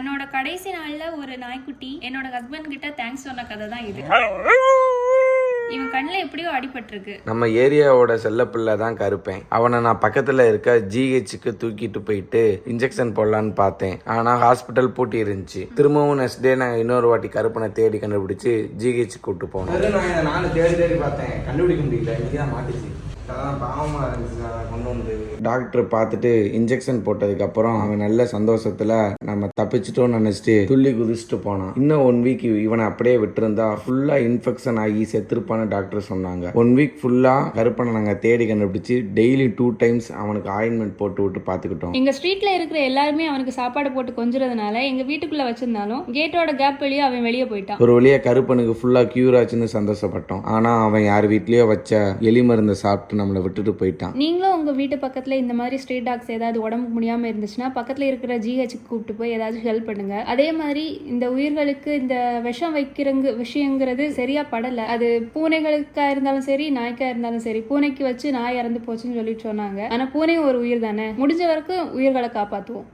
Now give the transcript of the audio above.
தன்னோட கடைசி நாள்ல ஒரு நாய்க்குட்டி என்னோட ஹஸ்பண்ட் கிட்ட தேங்க்ஸ் சொன்ன கதை தான் இது இவன் கண்ணில் எப்படியோ அடிபட்டிருக்கு. நம்ம ஏரியாவோட செல்லப்பிள்ளை தான் கருப்பேன். அவனை நான் பக்கத்துல இருக்க ஜிஹெச்சுக்கு தூக்கிட்டு போயிட்டு இன்ஜெக்ஷன் போடலான்னு பார்த்தேன். ஆனா ஹாஸ்பிட்டல் பூட்டி இருந்துச்சு. திரும்பவும் நெக்ஸ்ட் டே நான் இன்னொரு வாட்டி கருப்பனை தேடி கண்டுபிடிச்சு ஜிஹெச் கூட்டு போனோம். நான் தேடி தேடி பார்த்தேன். கண்டுபிடிக்க முடியல. இன்னைக்கு தான் மாட்டுச்சு. அதான் பாவமா இருந்துச்சு. அதை கொண்டு வந்து டாக்டர் பார்த்துட்டு இன்ஜெக்ஷன் போட்டதுக்கு அப்புறம் அவன் நல்ல சந்தோஷத்துல நம்ம தப்பிச்சிட்டோம்னு நினைச்சிட்டு துள்ளி குதிச்சுட்டு போனான். இன்னும் ஒன் வீக் இவனை அப்படியே விட்டுருந்தா ஃபுல்லா இன்ஃபெக்ஷன் ஆகி செத்துருப்பான்னு டாக்டர் சொன்னாங்க. ஒன் வீக் ஃபுல்லா கருப்பனை நாங்க தேடி கண்டுபிடிச்சு டெய்லி டூ டைம்ஸ் அவனுக்கு ஆயின்மெண்ட் போட்டு விட்டு பார்த்துக்கிட்டோம். எங்க ஸ்ட்ரீட்ல இருக்கிற எல்லாருமே அவனுக்கு சாப்பாடு போட்டு கொஞ்சறதுனால எங்க வீட்டுக்குள்ள வச்சிருந்தாலும் கேட்டோட கேப் வழியா அவன் வெளியே போயிட்டான். ஒரு வழியா கருப்பனுக்கு ஃபுல்லா கியூர் ஆச்சுன்னு சந்தோஷப்பட்டோம். ஆனா அவன் யார் வீட்லயோ வச்ச எலி மருந்தை சாப்பிட்டு நம்மளை விட்டுட்டு போயிட்டான். நீங்களும் உங்க வீட்டு பக்கத்துல இந்த மாதிரி ஸ்ட்ரீட் டாக்ஸ் ஏதாவது உடம்புக்கு முடியாம இருந்துச்சுன்னா பக்கத்துல இருக்கிற ஜிஹெச்சுக்கு கூப்பிட்டு போய் ஏதாச்சும் ஹெல்ப் பண்ணுங்க. அதே மாதிரி இந்த உயிர்களுக்கு இந்த விஷம் வைக்கிறங்க விஷயங்கிறது சரியா படல. அது பூனைகளுக்கா இருந்தாலும் சரி நாய்க்கா இருந்தாலும் சரி பூனைக்கு வச்சு நாய் இறந்து போச்சுன்னு சொல்லிட்டு சொன்னாங்க. ஆனா பூனையும் ஒரு உயிர் தானே? முடிஞ்ச வரைக்கும் உயிர்களை காப்பாத்துவோம்.